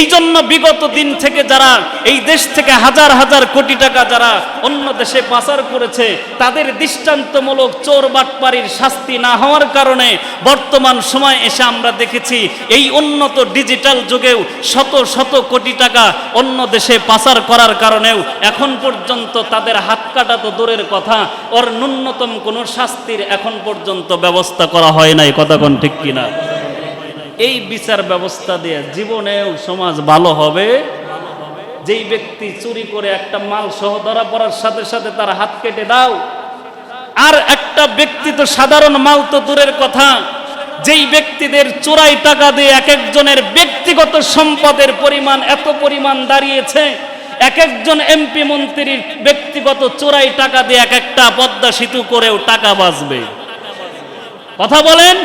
এই জন্য বিগত দিন থেকে যারা এই দেশ থেকে হাজার হাজার কোটি টাকা যারা অন্য দেশে পাচার করেছে, তাদের দৃষ্টান্তমূলক চোর বাটপারির শাস্তি না হওয়ার কারণে বর্তমান সময় এসে আমরা দেখেছি এই উন্নত ডিজিটাল যুগেও শত শত কোটি টাকা অন্য দেশে পাচার করার কারণেও এখন পর্যন্ত তাদের হাত কাটা তো দূরের কথা, ওর ন্যূনতম কোনো শাস্তির এখন পর্যন্ত ব্যবস্থা করা হয় নাই, কথা কোন ঠিক কিনা? এই বিচার ব্যবস্থা দিয়ে জীবনেও সমাজ ভালো হবে। যেই ব্যক্তি চুরি করে একটা মাল সহ ধরা পড়ার সাথে সাথে তার হাত কেটে দাও। আর একটা ব্যক্তি তো সাধারণ মাল তো দূরের কথা। যেই ব্যক্তিদের চোরাই টাকা দিয়ে এক একজনের ব্যক্তিগত সম্পদের পরিমাণ এত পরিমাণ দাঁড়িয়েছে, এক একজন এমপি মন্ত্রীর ব্যক্তিগত চোরাই টাকা দিয়ে এক একটা পদ্মা সেতু করেও টাকা বাঁচবে। কথা বলেন?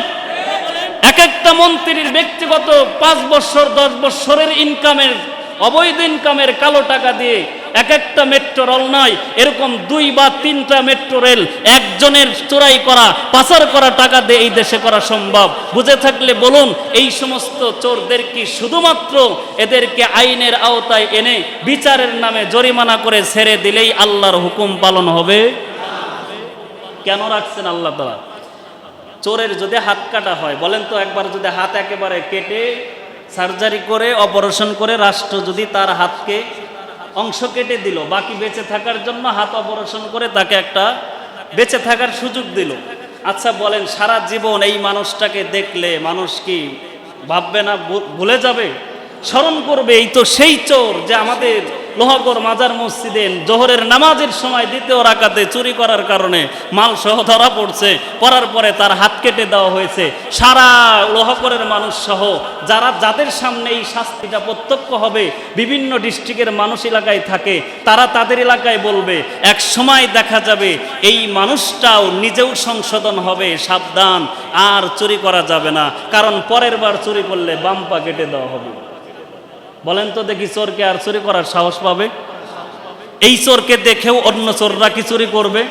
এক একটা মন্ত্রীর ব্যক্তিগত পাঁচ বছর, দশ বছরের ইনকামের, অবৈধ ইনকামের কালো টাকা দিয়ে এক একটা মেট্রো রেল নয় এরকম দুই বা তিনটা মেট্রো রেল একজনের চোরাই করা, পাচার করা টাকা দিয়ে এই দেশে করা সম্ভব। বুঝে থাকলে বলুন, এই সমস্ত চোরদের কি শুধুমাত্র এদেরকে আইনের আওতায় এনে বিচারের নামে জরিমানা করে ছেড়ে দিলেই আল্লাহর হুকুম পালন হবে? কেন রাখছেন আল্লাহ তালা? চোরের যদি হাত কাটা হয়, বলেন তো একবার যদি হাত একেবারে কেটে সার্জারি করে, অপারেশন করে রাষ্ট্র যদি তার হাতকে অংশ কেটে দিল, বাকি বেঁচে থাকার জন্য হাত অপারেশন করে তাকে একটা বেঁচে থাকার সুযোগ দিল। আচ্ছা বলেন সারা জীবন এই মানুষটাকে দেখলে মানুষ কি ভাববে না ভুলে যাবে? স্মরণ করবে, এই তো সেই চোর যে আমাদের লোহাগড় মাজার মসজিদে জোহরের নামাজের সময় দ্বিতীয় রাকাতে চুরি করার কারণে মাল সহ ধরা পড়ছে পড়ার পরে তার হাত কেটে দেওয়া হয়েছে। সারা লোহাগড়ের মানুষ সহ যারা যাদের সামনে এই শাস্তিটা প্রত্যক্ষ হবে, বিভিন্ন ডিস্ট্রিক্টের মানুষ এলাকায় থাকে, তারা তাদের এলাকায় বলবে, এক সময় দেখা যাবে এই মানুষটাও নিজেও সংশোধন হবে, সাবধান, আর চুরি করা যাবে না, কারণ পরের বার চুরি করলে বাম্পা কেটে দেওয়া হবে। বলেন তো দেখি চোরকে আর চুরি করার সাহস পাবে? এই চোরকে দেখেও অন্য চোররা কি চুরি করবে?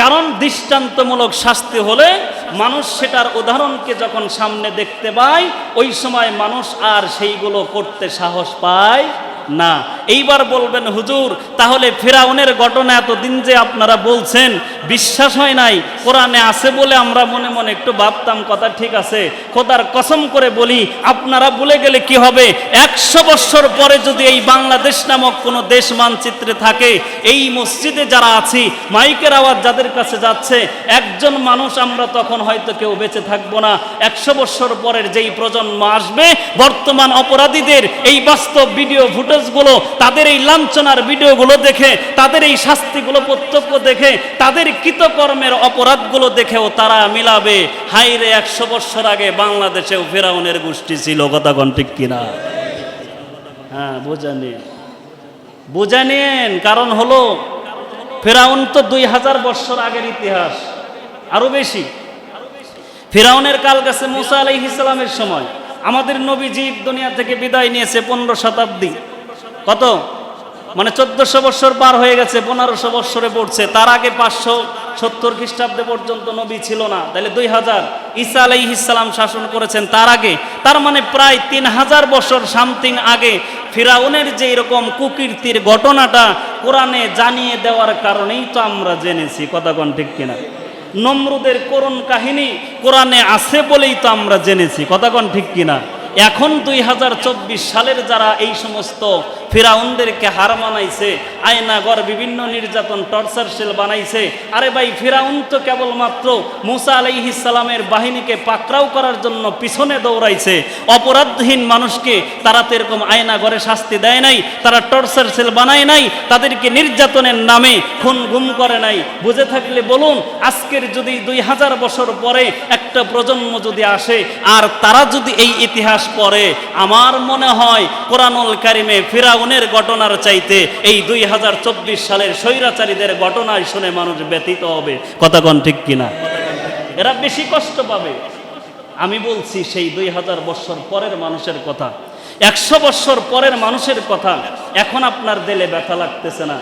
কারণ দৃষ্টান্তমূলক শাস্তি হলে মানুষ সেটার উদাহরণকে যখন সামনে দেখতে পায়, ওই সময় মানুষ আর সেইগুলো করতে সাহস পায় না। এইবার বলবেন, হুজুর, তাহলে ফেরাউনের ঘটনা এতদিন যে আপনারা বলছেন, বিশ্বাস হয় নাই? কোরআনে আছে বলে আমরা মনে মনে একটু ভাবতাম, কথা ঠিক আছে। খোদার কসম করে বলি, আপনারা ভুলে গেলে কি হবে? একশো বৎসর পরে যদি এই বাংলাদেশ নামক কোনো দেশ মানচিত্রে থাকে, এই মসজিদে যারা আছি, মাইকের আওয়াজ যাদের কাছে যাচ্ছে, একজন মানুষ আমরা তখন হয়তো কেউ বেঁচে থাকব না। একশো বৎসর পরের যেই প্রজন্ম আসবে, বর্তমান অপরাধীদের এই বাস্তব ভিডিও ফুটেজগুলো তাদের এই লাঞ্ছনার ভিডিওগুলো দেখে, তাদের এই শাস্তিগুলো প্রত্যক্ষ দেখে, তাদের কৃতকর্মের অপরাধগুলো দেখেও তারা মিলাবে। হাইরে একশো বৎসর আগে বাংলাদেশেও ফেরাউনের গোষ্ঠী ছিল, কথা কোন ঠিক কিনা? হ্যাঁ বোঝা নিন বোঝা নিন, কারণ হলো ফেরাউন তো দুই হাজার বৎসর আগের ইতিহাস, আরও বেশি। ফেরাউনের কাল গেছে মুসা ইসলামের সময়, আমাদের নবীজি দুনিয়া থেকে বিদায় নিয়েছে পনেরো শতাব্দী। কত? মানে চোদ্দশো বৎসর পার হয়ে গেছে, পনেরোশো বৎসরে পড়ছে। তার আগে পাঁচশো সত্তর খ্রিস্টাব্দে পর্যন্ত নবী ছিল না। তাহলে দুই হাজার ঈসা ইসলাম শাসন করেছেন তার আগে। তার মানে প্রায় তিন হাজার বছর সামথিং আগে ফিরাউনের যে এরকম কুকীর্তির ঘটনাটা কোরআনে জানিয়ে দেওয়ার কারণেই তো আমরা জেনেছি। কথা কোন ঠিক কিনা? নমরুদের করুণ কাহিনী কোরআনে আছে বলেই তো আমরা জেনেছি। কথা কোন ঠিক কিনা? এখন দুই হাজার চব্বিশ সালের যারা এই সমস্ত ফিরাউনদেরকে হার মানাইছে, আয়নাগর বিভিন্ন নির্যাতন, টর্চার সেল বানাইছে। আরে ভাই, ফিরাউন তো কেবলমাত্র মুসা আলাইহি সালামের বাহিনীকে পাকড়াও করার জন্য পিছনে দৌড়াইছে। অপরাধহীন মানুষকে তারা তো এরকম আয়নাগরে শাস্তি দেয় নাই, তারা টর্চার সেল বানায় নাই, তাদেরকে নির্যাতনের নামে খুন গুম করে নাই। বুঝে থাকলে বলুন, আজকের যদি দুই হাজার বছর পরে একটা প্রজন্ম যদি আসে, আর তারা যদি এই ইতিহাস পড়ে, আমার মনে হয় কোরআনুল কারিমে ফিরাউনের ঘটনার চাইতে এই দুই হাজার চব্বিশ সালের স্বৈরাচারীদের ঘটনায় শুনে মানুষ ব্যতীত হবে। কথাগণ ঠিক কিনা? এরা বেশি কষ্ট পাবে। আমি বলছি সেই দুই হাজার বৎসর পরের মানুষের কথা। একশো বৎসর পরের মানুষের কথা। এখন আপনার দেলে ব্যথা লাগতেছে না।